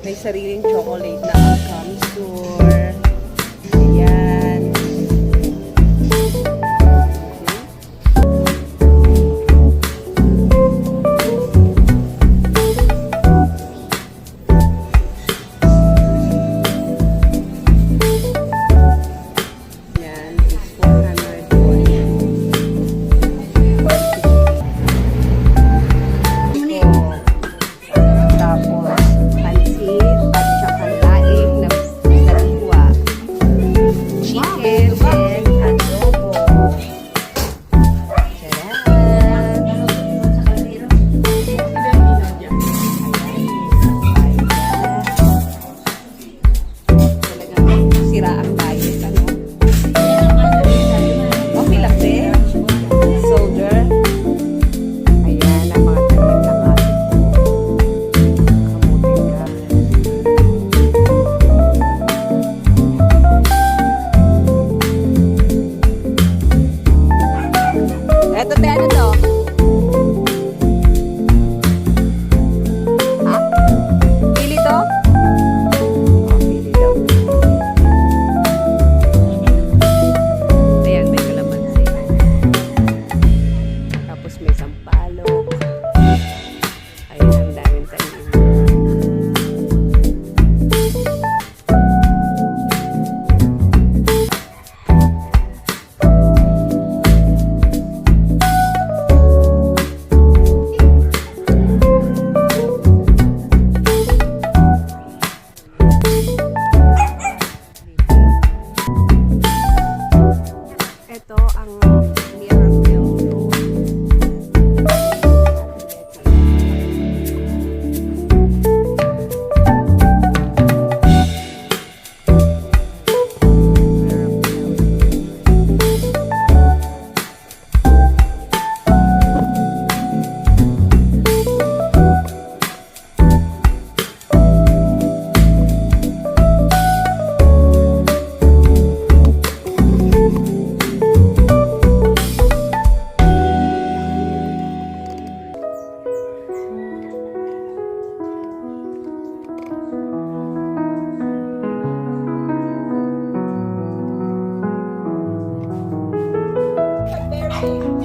May sariling chocolate na come store. Ito, te, ano to? Ah, pili to? Oh, pili may kalamansi. Tapos may sampal. Bye.